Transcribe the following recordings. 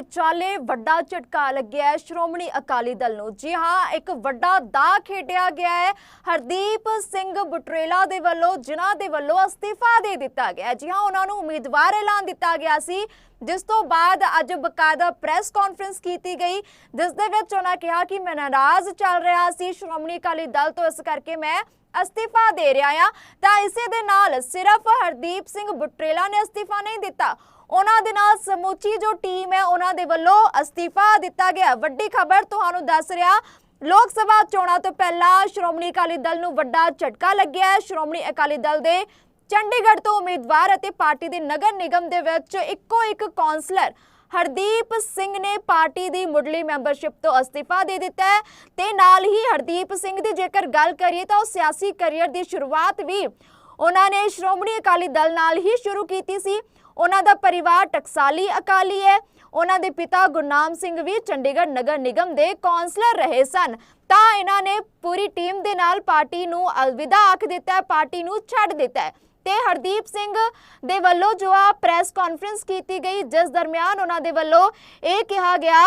ਵਿਚਾਲੇ ਵੱਡਾ ਝਟਕਾ ਲੱਗਿਆ ਸ਼੍ਰੋਮਣੀ ਅਕਾਲੀ ਦਲ ਨੂੰ। ਜੀ ਹਾਂ, ਇੱਕ ਵੱਡਾ ਦਾ ਖੇਡਿਆ ਗਿਆ ਹੈ। ਹਰਦੀਪ ਸਿੰਘ ਬੁਟਰੇਲਾ ਦੇ ਵੱਲੋਂ, ਜਿਨ੍ਹਾਂ ਦੇ ਵੱਲੋਂ ਅਸਤੀਫਾ ਦੇ ਦਿੱਤਾ ਗਿਆ। ਜੀ ਹਾਂ, ਉਹਨਾਂ ਨੂੰ ਉਮੀਦਵਾਰ ਐਲਾਨ ਦਿੱਤਾ ਗਿਆ ਸੀ। ਜਿਸ ਤੋਂ ਬਾਅਦ ਅੱਜ ਬਕਾਇਦਾ ਪ੍ਰੈਸ ਕਾਨਫਰੰਸ ਕੀਤੀ ਗਈ। ਜਿਸ ਦੇ ਵਿੱਚ ਉਹਨਾਂ ਕਿਹਾ ਕਿ ਮੈਂ ਨਾਰਾਜ਼ ਚੱਲ ਰਿਹਾ ਸੀ। ਸ਼੍ਰੋਮਣੀ ਅਕਾਲੀ ਦਲ ਤੋਂ ਇਸ ਕਰਕੇ ਮੈਂ ਅਸਤੀਫਾ ਦੇ ਰਿਹਾ ਆ ਤਾਂ ਇਸੇ ਦੇ ਨਾਲ ਸਿਰਫ ਹਰਦੀਪ ਸਿੰਘ ਬੁਟਰੇਲਾ ਨੇ ਅਸਤੀਫਾ ਨਹੀਂ ਦਿੱਤਾ। ਉਹਨਾਂ ਦੇ ਨਾਲ ਸਮੁੱਚੀ ਜੋ ਟੀਮ ਹੈ, ਉਹਨਾਂ ਦੇ ਵੱਲੋਂ ਅਸਤੀਫਾ ਦਿੱਤਾ ਗਿਆ ਵੱਡੀ ਖਬਰ ਤੁਹਾਨੂੰ ਦੱਸ ਰਿਹਾ, ਲੋਕ ਸਭਾ ਚੋਣਾਂ ਤੋਂ ਪਹਿਲਾਂ ਸ਼੍ਰੋਮਣੀ ਅਕਾਲੀ ਦਲ ਨੂੰ ਵੱਡਾ ਝਟਕਾ ਲੱਗਿਆ ਸ਼੍ਰੋਮਣੀ ਅਕਾਲੀ ਦਲ ਦੇ ਚੰਡੀਗੜ੍ਹ ਤੋਂ ਉਮੀਦਵਾਰ ਅਤੇ ਪਾਰਟੀ ਦੇ ਨਗਰ ਨਿਗਮ ਦੇ ਵਿੱਚ ਇੱਕੋ ਇੱਕ ਕੌਂਸਲਰ ਹਰਦੀਪ ਸਿੰਘ ਨੇ ਪਾਰਟੀ ਦੀ ਮੁੱਢਲੀ ਮੈਂਬਰਸ਼ਿਪ ਤੋਂ ਅਸਤੀਫਾ ਦੇ ਦਿੱਤਾ ਹੈ ਤੇ ਨਾਲ ਹੀ ਹਰਦੀਪ ਸਿੰਘ ਦੀ ਜੇਕਰ ਗੱਲ ਕਰੀਏ ਤਾਂ ਉਹ ਸਿਆਸੀ ਕੈਰੀਅਰ ਦੀ ਸ਼ੁਰੂਆਤ ਵੀ ਉਹਨਾਂ ਨੇ ਸ਼੍ਰੋਮਣੀ ਅਕਾਲੀ ਦਲ ਨਾਲ ਹੀ ਸ਼ੁਰੂ ਕੀਤੀ ਸੀ। ਉਹਨਾਂ ਦਾ ਪਰਿਵਾਰ ਟਕਸਾਲੀ ਅਕਾਲੀ ਹੈ। ਉਹਨਾਂ ਦੇ ਪਿਤਾ ਗੁਰਨਾਮ ਸਿੰਘ ਵੀ ਚੰਡੀਗੜ੍ਹ ਨਗਰ ਨਿਗਮ ਦੇ ਕੌਂਸਲਰ ਰਹੇ ਸਨ। ਤਾਂ ਇਹਨਾਂ ਨੇ ਪੂਰੀ ਟੀਮ ਦੇ ਨਾਲ ਪਾਰਟੀ ਨੂੰ ਅਲਵਿਦਾ ਆਖ ਦਿੱਤਾ ਪਾਰਟੀ ਨੂੰ ਛੱਡ ਦਿੱਤਾ ਹੈ। ਤੇ ਹਰਦੀਪ ਸਿੰਘ ਦੇ ਵੱਲੋਂ ਜੋ ਆ ਪ੍ਰੈਸ ਕਾਨਫਰੰਸ ਕੀਤੀ ਗਈ, ਜਿਸ ਦਰਮਿਆਨ ਉਹਨਾਂ ਦੇ ਵੱਲੋਂ ਇਹ ਕਿਹਾ ਗਿਆ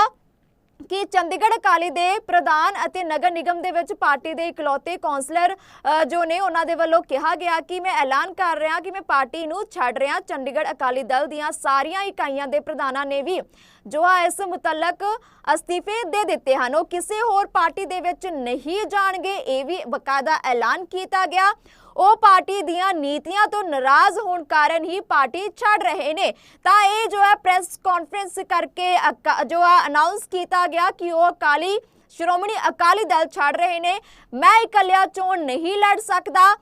ਕਿ ਚੰਡੀਗੜ੍ਹ ਅਕਾਲੀ ਦੇ ਪ੍ਰਧਾਨ ਅਤੇ ਨਗਰ ਨਿਗਮ ਦੇ ਵਿੱਚ ਪਾਰਟੀ ਦੇ ਇਕਲੌਤੇ ਕੌਂਸਲਰ ਜੋ ਨੇ ਉਹਨਾਂ ਦੇ ਵੱਲੋਂ ਕਿਹਾ ਗਿਆ ਕਿ ਮੈਂ ਐਲਾਨ ਕਰ ਰਿਹਾ ਕਿ ਮੈਂ ਪਾਰਟੀ ਨੂੰ ਛੱਡ ਰਿਹਾ। ਚੰਡੀਗੜ੍ਹ ਅਕਾਲੀ ਦਲ ਦੀਆਂ ਸਾਰੀਆਂ ਇਕਾਈਆਂ ਦੇ ਪ੍ਰਧਾਨਾਂ ਨੇ ਵੀ ਜੋ ਆ ਇਸ ਮੁਤਲਕ ਅਸਤੀਫੇ ਦੇ ਦਿੱਤੇ ਹਨ, ਉਹ ਕਿਸੇ ਹੋਰ ਪਾਰਟੀ ਦੇ ਵਿੱਚ ਨਹੀਂ ਜਾਣਗੇ। ਇਹ ਵੀ ਬਕਾਇਦਾ ਐਲਾਨ ਕੀਤਾ ਗਿਆ। ਉਹ ਪਾਰਟੀ ਦੀਆਂ ਨੀਤੀਆਂ ਤੋਂ ਨਾਰਾਜ਼ ਹੋਣ ਕਾਰਨ ਹੀ ਪਾਰਟੀ ਛੱਡ ਰਹੇ ਨੇ। ਤਾਂ ਇਹ ਜੋ ਹੈ ਪ੍ਰੈਸ ਕਾਨਫਰੰਸ ਕਰਕੇ ਜੋ ਆ ਅਨਾਉਂਸ ਕੀਤਾ ਗਿਆ ਕਿ ਉਹ ਅਕਾਲੀ ਸ਼੍ਰੋਮਣੀ ਅਕਾਲੀ ਦਲ ਛੱਡ ਰਹੇ ਨੇ। ਮੈਂ ਇਕੱਲਿਆ ਚੋਣ ਨਹੀਂ ਲੜ ਸਕਦਾ।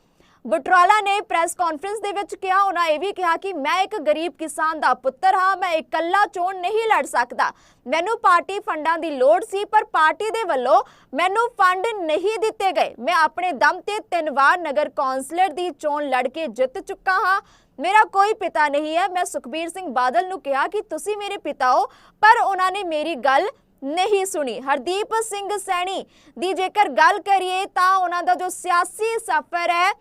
ਬਟਰਾਲਾ ਨੇ ਪ੍ਰੈਸ ਕਾਨਫਰੰਸ ਦੇ ਵਿੱਚ ਕਿਹਾ, ਉਹਨਾਂ ਇਹ ਵੀ ਕਿਹਾ ਕਿ ਮੈਂ ਇੱਕ ਗਰੀਬ ਕਿਸਾਨ ਦਾ ਪੁੱਤਰ ਹਾਂ, ਮੈਂ ਇਕੱਲਾ ਚੋਣ ਨਹੀਂ ਲੜ ਸਕਦਾ। ਮੈਨੂੰ ਪਾਰਟੀ ਫੰਡਾਂ ਦੀ ਲੋੜ ਸੀ, ਪਰ ਪਾਰਟੀ ਦੇ ਵੱਲੋਂ ਮੈਨੂੰ ਫੰਡ ਨਹੀਂ ਦਿੱਤੇ ਗਏ। ਮੈਂ ਆਪਣੇ ਦਮ ਤੇ ਤਿੰਨ ਵਾਰ ਨਗਰ ਕੌਂਸਲਰ ਦੀ ਚੋਣ ਲੜ ਕੇ ਜਿੱਤ ਚੁੱਕਾ ਹਾਂ। ਮੇਰਾ ਕੋਈ ਪਿਤਾ ਨਹੀਂ ਹੈ। ਮੈਂ ਸੁਖਬੀਰ ਸਿੰਘ ਬਾਦਲ ਨੂੰ ਕਿਹਾ ਕਿ ਤੁਸੀਂ ਮੇਰੇ ਪਿਤਾ ਹੋ, ਪਰ ਉਹਨਾਂ ਨੇ ਮੇਰੀ ਗੱਲ ਨਹੀਂ ਸੁਣੀ। ਹਰਦੀਪ ਸਿੰਘ ਸੈਣੀ ਦੀ ਜੇਕਰ ਗੱਲ ਕਰੀਏ ਤਾਂ ਉਹਨਾਂ ਦਾ ਜੋ ਸਿਆਸੀ ਸਫ਼ਰ ਹੈ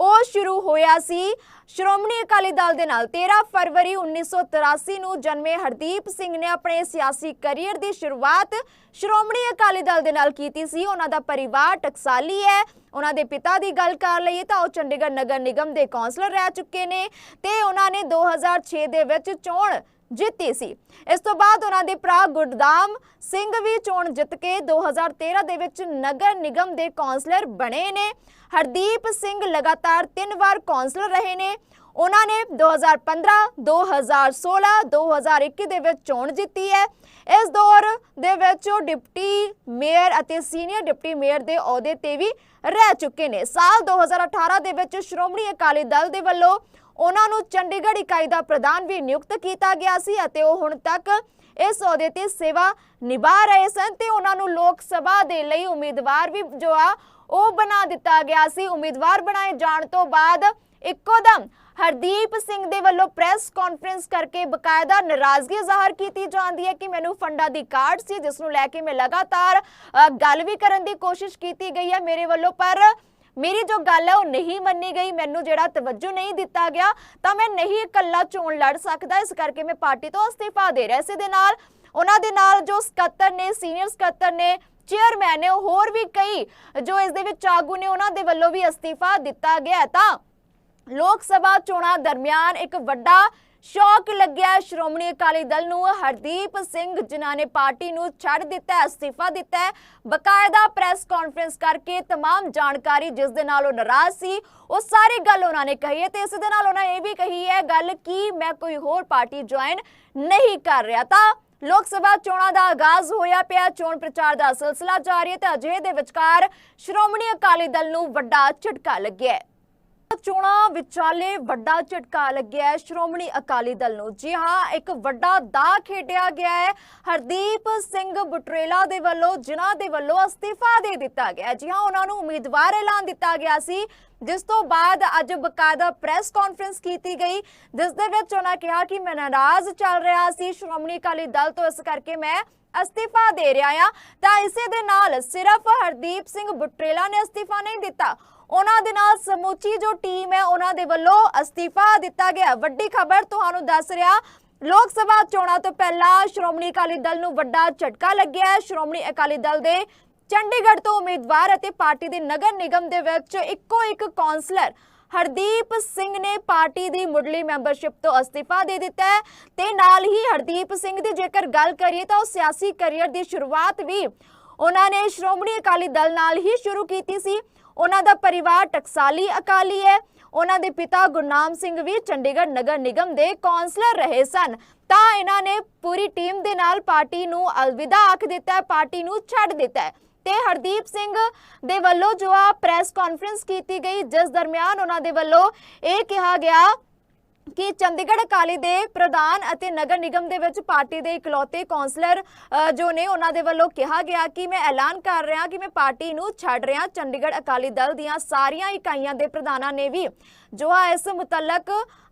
ਉਹ ਸ਼ੁਰੂ ਹੋਇਆ ਸੀ। ਸ਼੍ਰੋਮਣੀ ਅਕਾਲੀ ਦਲ ਦੇ ਨਾਲ 13 ਫਰਵਰੀ 1983 ਨੂੰ ਜਨਮੇ ਹਰਦੀਪ ਸਿੰਘ ਨੇ ਆਪਣੇ ਸਿਆਸੀ ਕੈਰੀਅਰ ਦੀ ਸ਼ੁਰੂਆਤ ਸ਼੍ਰੋਮਣੀ ਅਕਾਲੀ ਦਲ ਦੇ ਨਾਲ ਕੀਤੀ ਸੀ। ਉਹਨਾਂ ਦਾ ਪਰਿਵਾਰ ਟਕਸਾਲੀ ਹੈ। ਉਹਨਾਂ ਦੇ ਪਿਤਾ ਦੀ ਗੱਲ ਕਰ ਲਈਏ ਤਾਂ ਉਹ ਚੰਡੀਗੜ੍ਹ ਨਗਰ ਨਿਗਮ ਦੇ ਕੌਂਸਲਰ ਰਹਿ ਚੁੱਕੇ ਨੇ ਤੇ ਉਹਨਾਂ ਨੇ 2006 ਦੇ ਵਿੱਚ ਚੋਣ ਜਿੱਤੀ ਸੀ। ਇਸ ਤੋਂ ਬਾਅਦ ਉਹਨਾਂ ਦੇ ਭਰਾ ਗੁਰਦਾਮ ਸਿੰਘ ਵੀ ਚੋਣ ਜਿੱਤ ਕੇ 2013 ਦੇ ਵਿੱਚ ਨਗਰ ਨਿਗਮ ਦੇ ਕੌਂਸਲਰ ਬਣੇ ਨੇ। ਹਰਦੀਪ ਸਿੰਘ ਲਗਾਤਾਰ ਤਿੰਨ ਵਾਰ ਕੌਂਸਲਰ ਰਹੇ ਨੇ। ਉਹਨਾਂ ਨੇ 2015 2016 2021 ਦੇ ਵਿੱਚ ਚੋਣ ਜਿੱਤੀ ਹੈ। ਇਸ ਦੌਰ ਦੇ ਵਿੱਚ ਉਹ ਡਿਪਟੀ ਮੇਅਰ ਅਤੇ ਸੀਨੀਅਰ ਡਿਪਟੀ ਮੇਅਰ ਦੇ ਅਹੁਦੇ ਤੇ ਵੀ ਰਹਿ ਚੁੱਕੇ ਨੇ। ਸਾਲ 2018 ਦੇ ਵਿੱਚ ਸ਼੍ਰੋਮਣੀ ਅਕਾਲੀ ਦਲ ਦੇ ਵੱਲੋਂ ਉਹਨਾਂ ਨੂੰ ਚੰਡੀਗੜ੍ਹ ਇਕਾਈ ਦਾ ਪ੍ਰਧਾਨ ਵੀ ਨਿਯੁਕਤ ਕੀਤਾ ਗਿਆ ਸੀ ਅਤੇ ਉਹ ਹੁਣ ਤੱਕ ਇਸ ਅਹੁਦੇ ਤੇ ਸੇਵਾ ਨਿਭਾ ਰਹੇ ਸਨ ਤੇ ਉਹਨਾਂ ਨੂੰ ਲੋਕ ਸਭਾ ਦੇ ਲਈ ਉਮੀਦਵਾਰ ਵੀ ਜੋ ਆ, ਉਹ ਬਣਾ ਦਿੱਤਾ ਗਿਆ ਸੀ। ਉਮੀਦਵਾਰ ਬਣਾਏ ਜਾਣ ਤੋਂ ਬਾਅਦ ਇੱਕੋ ਦਮ ਹਰਦੀਪ ਸਿੰਘ ਦੇ ਵੱਲੋਂ ਪ੍ਰੈਸ ਕਾਨਫਰੰਸ ਕਰਕੇ ਬਕਾਇਦਾ ਨਾਰਾਜ਼ਗੀ ਜ਼ਾਹਰ ਕੀਤੀ ਜਾਂਦੀ ਹੈ ਕਿ ਮੈਨੂੰ ਫੰਡਾਂ ਦੀ ਕਾਰਡ ਸੀ, ਜਿਸ ਨੂੰ ਲੈ ਕੇ ਮੈਂ ਲਗਾਤਾਰ ਗੱਲ ਵੀ ਕਰਨ ਦੀ ਕੋਸ਼ਿਸ਼ ਕੀਤੀ ਗਈ ਹੈ ਮੇਰੇ ਵੱਲੋਂ, ਪਰ ਮੇਰੀ ਜੋ ਗੱਲ ਹੈ ਉਹ ਨਹੀਂ ਮੰਨੀ ਗਈ, ਮੈਨੂੰ ਜਿਹੜਾ ਤਵੱਜੋ ਨਹੀਂ ਦਿੱਤਾ ਗਿਆ, ਤਾਂ ਮੈਂ ਨਹੀਂ ਇਕੱਲਾ ਚੋਣ ਲੜ ਸਕਦਾ। ਇਸ ਕਰਕੇ ਮੈਂ ਪਾਰਟੀ ਤੋਂ ਅਸਤੀਫਾ ਦੇ ਰਿਹਾ। ਇਸੇ ਦੇ ਨਾਲ, ਉਹਨਾਂ ਦੇ ਨਾਲ ਜੋ ਸਕੱਤਰ ਨੇ, ਸੀਨੀਅਰ ਸਕੱਤਰ ਨੇ, ਚੇਅਰਮੈਨ ਨੇ ਹੋਰ ਵੀ ਕਈ, ਜੋ ਇਸ ਦੇ ਵਿੱਚ ਆਗੂ ਨੇ, ਉਹਨਾਂ ਦੇ ਵੱਲੋਂ ਵੀ ਅਸਤੀਫਾ ਦਿੱਤਾ ਗਿਆ ਤਾਂ ਲੋਕ ਸਭਾ ਚੋਣਾਂ ਦਰਮਿਆਨ ਇੱਕ ਵੱਡਾ ਸ਼ੌਕ ਲੱਗਿਆ ਹੈ ਸ਼੍ਰੋਮਣੀ ਅਕਾਲੀ ਦਲ ਨੂੰ ਹਰਦੀਪ ਸਿੰਘ ਜਿਨ੍ਹਾਂ ਨੇ ਪਾਰਟੀ ਨੂੰ ਛੱਡ ਦਿੱਤਾ ਹੈ ਅਸਤੀਫਾ ਦਿੱਤਾ ਹੈ ਬਕਾਇਦਾ ਪ੍ਰੈਸ ਕਾਨਫਰੰਸ ਕਰਕੇ तमाम ਜਾਣਕਾਰੀ ਜਿਸ ਦੇ ਨਾਲ ਉਹ ਨਾਰਾਜ਼ ਸੀ ਉਹ ਸਾਰੀ ਗੱਲ ਉਹਨਾਂ ਨੇ ਕਹੀ ਹੈ ਤੇ ਇਸ ਦੇ ਨਾਲ ਉਹਨਾਂ ਇਹ ਵੀ ਕਹੀ ਹੈ ਗੱਲ ਕਿ ਮੈਂ ਕੋਈ ਹੋਰ ਪਾਰਟੀ ਜੁਆਇਨ ਨਹੀਂ ਕਰ ਰਿਹਾ ਤਾਂ ਲੋਕ ਸਭਾ ਚੋਣਾਂ ਦਾ ਆਗਾਜ਼ ਹੋਇਆ ਪਿਆ ਚੋਣ ਪ੍ਰਚਾਰ ਦਾ ਸਿਲਸਿਲਾ ਜਾਰੀ ਹੈ ਤੇ ਅਜਿਹੇ ਦੇ ਵਿਚਕਾਰ ਸ਼੍ਰੋਮਣੀ ਅਕਾਲੀ ਦਲ ਨੂੰ ਵੱਡਾ ਝਟਕਾ ਲੱਗਿਆ ਹੈ ਚੋਣਾਂ ਵਿਚਾਲੇ ਵੱਡਾ ਝਟਕਾ ਲੱਗਿਆ ਸ਼੍ਰੋਮਣੀ ਅਕਾਲੀ ਦਲ ਨੂੰ। ਜੀ ਹਾਂ, ਇੱਕ ਵੱਡਾ ਦਾ ਖੇਡਿਆ ਗਿਆ ਹੈ। ਹਰਦੀਪ ਸਿੰਘ ਬੁਟਰੇਲਾ ਦੇ ਵੱਲੋਂ, ਜਿਨ੍ਹਾਂ ਦੇ ਵੱਲੋਂ ਅਸਤੀਫਾ ਦੇ ਦਿੱਤਾ ਗਿਆ। ਜੀ ਹਾਂ, ਉਹਨਾਂ ਨੂੰ ਉਮੀਦਵਾਰ ਐਲਾਨ ਦਿੱਤਾ ਗਿਆ ਸੀ। ਜਿਸ ਤੋਂ ਬਾਅਦ ਅੱਜ ਬਕਾਇਦਾ ਪ੍ਰੈਸ ਕਾਨਫਰੰਸ ਕੀਤੀ ਗਈ। ਜਿਸ ਦੇ ਵਿੱਚ ਉਹਨਾਂ ਕਿਹਾ ਕਿ ਮੈਂ ਨਾਰਾਜ਼ ਚੱਲ ਰਿਹਾ ਸੀ। ਸ਼੍ਰੋਮਣੀ ਅਕਾਲੀ ਦਲ ਤੋਂ ਇਸ ਕਰਕੇ ਮੈਂ ਅਸਤੀਫਾ ਦੇ ਰਿਹਾ ਆ ਤਾਂ ਇਸੇ ਦੇ ਨਾਲ ਸਿਰਫ ਹਰਦੀਪ ਸਿੰਘ ਬੁਟਰੇਲਾ ਨੇ ਅਸਤੀਫਾ ਨਹੀਂ ਦਿੱਤਾ। ਉਹਨਾਂ ਦੇ ਨਾਲ ਸਮੁੱਚੀ ਜੋ ਟੀਮ ਹੈ, ਉਹਨਾਂ ਦੇ ਵੱਲੋਂ ਅਸਤੀਫਾ ਦਿੱਤਾ ਗਿਆ ਵੱਡੀ ਖਬਰ ਤੁਹਾਨੂੰ ਦੱਸ ਰਿਹਾ, ਲੋਕ ਸਭਾ ਚੋਣਾਂ ਤੋਂ ਪਹਿਲਾਂ ਸ਼੍ਰੋਮਣੀ ਅਕਾਲੀ ਦਲ ਨੂੰ ਵੱਡਾ ਝਟਕਾ ਲੱਗਿਆ ਸ਼੍ਰੋਮਣੀ ਅਕਾਲੀ ਦਲ ਦੇ ਚੰਡੀਗੜ੍ਹ ਤੋਂ ਉਮੀਦਵਾਰ ਅਤੇ ਪਾਰਟੀ ਦੇ ਨਗਰ ਨਿਗਮ ਦੇ ਵਿੱਚ ਇੱਕੋ ਇੱਕ ਕੌਂਸਲਰ ਹਰਦੀਪ ਸਿੰਘ ਨੇ ਪਾਰਟੀ ਦੀ ਮੁੱਢਲੀ ਮੈਂਬਰਸ਼ਿਪ ਤੋਂ ਅਸਤੀਫਾ ਦੇ ਦਿੱਤਾ ਹੈ ਤੇ ਨਾਲ ਹੀ ਹਰਦੀਪ ਸਿੰਘ ਦੀ ਜੇਕਰ ਗੱਲ ਕਰੀਏ ਤਾਂ ਉਹ ਸਿਆਸੀ ਕੈਰੀਅਰ ਦੀ ਸ਼ੁਰੂਆਤ ਵੀ ਉਹਨਾਂ ਨੇ ਸ਼੍ਰੋਮਣੀ ਅਕਾਲੀ ਦਲ ਨਾਲ ਹੀ ਸ਼ੁਰੂ ਕੀਤੀ ਸੀ। ਉਹਨਾਂ ਦਾ ਪਰਿਵਾਰ ਟਕਸਾਲੀ ਅਕਾਲੀ ਹੈ। ਉਹਨਾਂ ਦੇ ਪਿਤਾ ਗੁਰਨਾਮ ਸਿੰਘ ਵੀ ਚੰਡੀਗੜ੍ਹ ਨਗਰ ਨਿਗਮ ਦੇ ਕੌਂਸਲਰ ਰਹੇ ਸਨ। ਤਾਂ ਇਹਨਾਂ ਨੇ ਪੂਰੀ ਟੀਮ ਦੇ ਨਾਲ ਪਾਰਟੀ ਨੂੰ ਅਲਵਿਦਾ ਆਖ ਦਿੱਤਾ ਪਾਰਟੀ ਨੂੰ ਛੱਡ ਦਿੱਤਾ ਹੈ। ਤੇ ਹਰਦੀਪ ਸਿੰਘ ਦੇ ਵੱਲੋਂ ਜੋ ਆ ਪ੍ਰੈਸ ਕਾਨਫਰੰਸ ਕੀਤੀ ਗਈ, ਜਿਸ ਦਰਮਿਆਨ ਉਹਨਾਂ ਦੇ ਵੱਲੋਂ ਇਹ ਕਿਹਾ ਗਿਆ ਕਿ ਚੰਡੀਗੜ੍ਹ ਅਕਾਲੀ ਦੇ ਪ੍ਰਧਾਨ ਅਤੇ ਨਗਰ ਨਿਗਮ ਦੇ ਵਿੱਚ ਪਾਰਟੀ ਦੇ ਇਕਲੌਤੇ ਕੌਂਸਲਰ ਜੋ ਨੇ ਉਹਨਾਂ ਦੇ ਵੱਲੋਂ ਕਿਹਾ ਗਿਆ ਕਿ ਮੈਂ ਐਲਾਨ ਕਰ ਰਿਹਾ ਕਿ ਮੈਂ ਪਾਰਟੀ ਨੂੰ ਛੱਡ ਰਿਹਾ। ਚੰਡੀਗੜ੍ਹ ਅਕਾਲੀ ਦਲ ਦੀਆਂ ਸਾਰੀਆਂ ਇਕਾਈਆਂ ਦੇ ਪ੍ਰਧਾਨਾਂ ਨੇ ਵੀ ਜੋ ਇਸ ਮੁਤਲਕ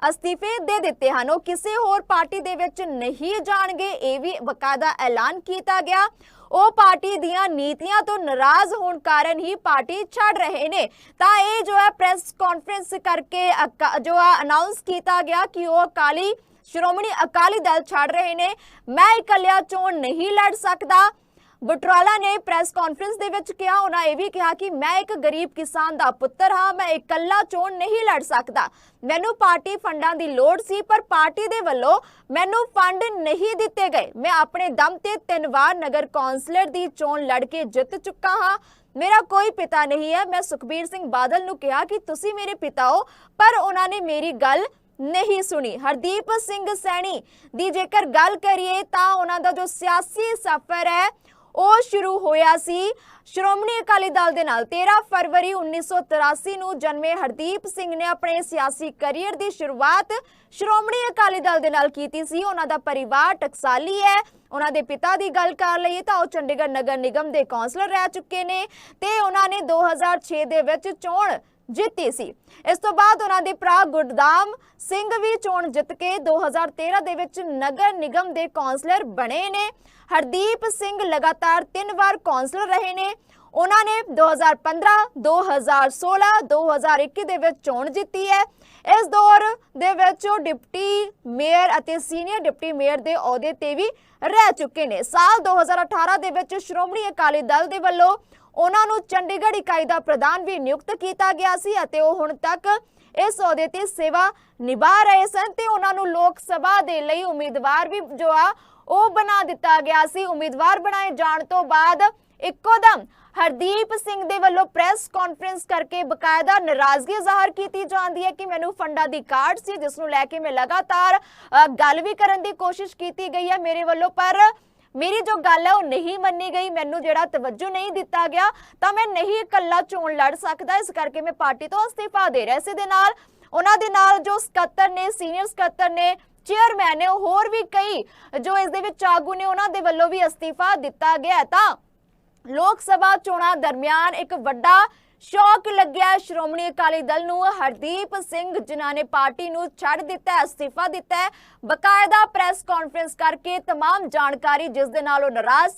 ਅਸਤੀਫੇ ਦੇ ਦਿੱਤੇ ਹਨ, ਉਹ ਕਿਸੇ ਹੋਰ ਪਾਰਟੀ ਦੇ ਵਿੱਚ ਨਹੀਂ ਜਾਣਗੇ। ਇਹ ਵੀ ਬਕਾਇਦਾ ਐਲਾਨ ਕੀਤਾ ਗਿਆ। ਉਹ ਪਾਰਟੀ ਦੀਆਂ ਨੀਤੀਆਂ ਤੋਂ ਨਾਰਾਜ਼ ਹੋਣ ਕਾਰਨ ਹੀ ਪਾਰਟੀ ਛੱਡ ਰਹੇ ਨੇ। ਤਾਂ ਇਹ ਜੋ ਹੈ ਪ੍ਰੈਸ ਕਾਨਫਰੰਸ ਕਰਕੇ ਜੋ ਅਨਾਉਂਸ ਕੀਤਾ ਗਿਆ ਕਿ ਉਹ ਅਕਾਲੀ ਸ਼੍ਰੋਮਣੀ ਅਕਾਲੀ ਦਲ ਛੱਡ ਰਹੇ ਨੇ। ਮੈਂ ਇਕੱਲਿਆ ਚੋਣ ਨਹੀਂ ਲੜ ਸਕਦਾ। ਬਟਰਾਲਾ ਨੇ ਪ੍ਰੈਸ ਕਾਨਫਰੰਸ ਦੇ ਵਿੱਚ ਕਿਹਾ, ਉਹਨਾਂ ਇਹ ਵੀ ਕਿਹਾ ਕਿ ਮੈਂ ਇੱਕ ਗਰੀਬ ਕਿਸਾਨ ਦਾ ਪੁੱਤਰ ਹਾਂ, ਮੈਂ ਇਕੱਲਾ ਚੋਣ ਨਹੀਂ ਲੜ ਸਕਦਾ। ਮੈਨੂੰ ਪਾਰਟੀ ਫੰਡਾਂ ਦੀ ਲੋੜ ਸੀ, ਪਰ ਪਾਰਟੀ ਦੇ ਵੱਲੋਂ ਮੈਨੂੰ ਫੰਡ ਨਹੀਂ ਦਿੱਤੇ ਗਏ। ਮੈਂ ਆਪਣੇ ਦਮ ਤੇ ਤਿੰਨ ਵਾਰ ਨਗਰ ਕੌਂਸਲਰ ਦੀ ਚੋਣ ਲੜ ਕੇ ਜਿੱਤ ਚੁੱਕਾ ਹਾਂ। ਮੇਰਾ ਕੋਈ ਪਿਤਾ ਨਹੀਂ ਹੈ। ਮੈਂ ਸੁਖਬੀਰ ਸਿੰਘ ਬਾਦਲ ਨੂੰ ਕਿਹਾ ਕਿ ਤੁਸੀਂ ਮੇਰੇ ਪਿਤਾ ਹੋ, ਪਰ ਉਹਨਾਂ ਨੇ ਮੇਰੀ ਗੱਲ ਨਹੀਂ ਸੁਣੀ। ਹਰਦੀਪ ਸਿੰਘ ਸੈਣੀ ਦੀ ਜੇਕਰ ਗੱਲ ਕਰੀਏ ਤਾਂ ਉਹਨਾਂ ਦਾ ਜੋ ਸਿਆਸੀ ਸਫ਼ਰ ਹੈ ਉਹ ਸ਼ੁਰੂ ਹੋਇਆ ਸੀ। ਸ਼੍ਰੋਮਣੀ ਅਕਾਲੀ ਦਲ ਦੇ ਨਾਲ 13 ਫਰਵਰੀ 1983 ਨੂੰ ਜਨਮੇ ਹਰਦੀਪ ਸਿੰਘ ਨੇ ਆਪਣੇ ਸਿਆਸੀ ਕੈਰੀਅਰ ਦੀ ਸ਼ੁਰੂਆਤ ਸ਼੍ਰੋਮਣੀ ਅਕਾਲੀ ਦਲ ਦੇ ਨਾਲ ਕੀਤੀ ਸੀ। ਉਹਨਾਂ ਦਾ ਪਰਿਵਾਰ ਟਕਸਾਲੀ ਹੈ। ਉਹਨਾਂ ਦੇ ਪਿਤਾ ਦੀ ਗੱਲ ਕਰ ਲਈਏ ਤਾਂ ਉਹ ਚੰਡੀਗੜ੍ਹ ਨਗਰ ਨਿਗਮ ਦੇ ਕੌਂਸਲਰ ਰਹਿ ਚੁੱਕੇ ਨੇ ਤੇ ਉਹਨਾਂ ਨੇ 2006 ਦੇ ਵਿੱਚ ਚੋਣ ਜਿੱਤੀ ਸੀ। ਇਸ ਤੋਂ ਬਾਅਦ ਉਹਨਾਂ ਦੇ ਭਰਾ ਗੁਰਦਾਮ ਸਿੰਘ ਵੀ ਚੋਣ ਜਿੱਤ ਕੇ 2013 ਦੇ ਵਿੱਚ ਨਗਰ ਨਿਗਮ ਦੇ ਕੌਂਸਲਰ ਬਣੇ ਨੇ। ਹਰਦੀਪ ਸਿੰਘ ਲਗਾਤਾਰ ਤਿੰਨ ਵਾਰ ਕੌਂਸਲਰ ਰਹੇ ਨੇ। ਉਹਨਾਂ ਨੇ 2015 2016 2021 ਦੇ ਵਿੱਚ ਚੋਣ ਜਿੱਤੀ ਹੈ। ਇਸ ਦੌਰ ਦੇ ਵਿੱਚ ਉਹ ਡਿਪਟੀ ਮੇਅਰ ਅਤੇ ਸੀਨੀਅਰ ਡਿਪਟੀ ਮੇਅਰ ਦੇ ਅਹੁਦੇ ਤੇ ਵੀ ਰਹਿ ਚੁੱਕੇ ਨੇ। ਸਾਲ 2018 ਦੇ ਵਿੱਚ ਸ਼੍ਰੋਮਣੀ ਅਕਾਲੀ ਦਲ ਦੇ ਵੱਲੋਂ ਉਹਨਾਂ ਨੂੰ ਚੰਡੀਗੜ੍ਹ ਇਕਾਈ ਦਾ ਪ੍ਰਧਾਨ ਵੀ ਨਿਯੁਕਤ ਕੀਤਾ ਗਿਆ ਸੀ ਅਤੇ ਉਹ ਹੁਣ ਤੱਕ ਇਸ ਅਹੁਦੇ ਤੇ ਸੇਵਾ ਨਿਭਾ ਰਹੇ ਸਨ ਤੇ ਉਹਨਾਂ ਨੂੰ ਲੋਕ ਸਭਾ ਦੇ ਲਈ ਉਮੀਦਵਾਰ ਵੀ ਜੋ ਆ, ਉਹ ਬਣਾ ਦਿੱਤਾ ਗਿਆ ਸੀ। ਉਮੀਦਵਾਰ ਬਣਾਏ ਜਾਣ ਤੋਂ ਬਾਅਦ ਇੱਕੋ ਹਰਦੀਪ ਸਿੰਘ ਦੇ ਵੱਲੋਂ ਪ੍ਰੈਸ ਕਾਨਫਰੰਸ ਕਰਕੇ ਬਕਾਇਦਾ ਨਾਰਾਜ਼ਗੀ ਜ਼ਾਹਰ ਕੀਤੀ ਜਾਂਦੀ ਹੈ ਕਿ ਮੈਨੂੰ ਫੰਡਾਂ ਦੀ ਕਾਰਡ ਸੀ, ਜਿਸ ਨੂੰ ਲੈ ਕੇ ਮੈਂ ਲਗਾਤਾਰ ਗੱਲ ਵੀ ਕਰਨ ਦੀ ਕੋਸ਼ਿਸ਼ ਕੀਤੀ ਗਈ ਹੈ ਮੇਰੇ ਵੱਲੋਂ, ਪਰ ਮੇਰੀ ਜੋ ਗੱਲ ਹੈ ਉਹ ਨਹੀਂ ਮੰਨੀ ਗਈ, ਮੈਨੂੰ ਜਿਹੜਾ ਤਵੱਜੋ ਨਹੀਂ ਦਿੱਤਾ ਗਿਆ, ਤਾਂ ਮੈਂ ਨਹੀਂ ਇਕੱਲਾ ਚੋਣ ਲੜ ਸਕਦਾ, ਇਸ ਕਰਕੇ ਮੈਂ ਪਾਰਟੀ ਤੋਂ ਅਸਤੀਫਾ ਦੇ ਰਿਹਾ ਇਸੇ ਦੇ ਨਾਲ। ਉਹਨਾਂ ਦੇ ਨਾਲ ਜੋ ਸਕੱਤਰ ਨੇ ਸੀਨੀਅਰ ਸਕੱਤਰ ਨੇ ਚੇਅਰਮੈਨ ਨੇ ਹੋਰ ਵੀ ਕਈ ਜੋ ਇਸ ਦੇ ਵਿੱਚ ਆਗੂ ਨੇ, ਉਹਨਾਂ ਦੇ ਵੱਲੋਂ ਵੀ ਅਸਤੀਫਾ ਦਿੱਤਾ ਗਿਆ ਤਾਂ ਲੋਕ ਸਭਾ ਚੋਣਾਂ ਦਰਮਿਆਨ ਇੱਕ ਵੱਡਾ ਸ਼ੌਕ ਲੱਗਿਆ ਹੈ ਸ਼੍ਰੋਮਣੀ ਅਕਾਲੀ ਦਲ ਨੂੰ ਹਰਦੀਪ ਸਿੰਘ ਜਿਨ੍ਹਾਂ ਨੇ ਪਾਰਟੀ ਨੂੰ ਛੱਡ ਦਿੱਤਾ ਹੈ ਅਸਤੀਫਾ ਦਿੱਤਾ ਹੈ ਬਕਾਇਦਾ ਪ੍ਰੈਸ ਕਾਨਫਰੰਸ ਕਰਕੇ तमाम ਜਾਣਕਾਰੀ ਜਿਸ ਦੇ ਨਾਲ ਉਹ ਨਾਰਾਜ਼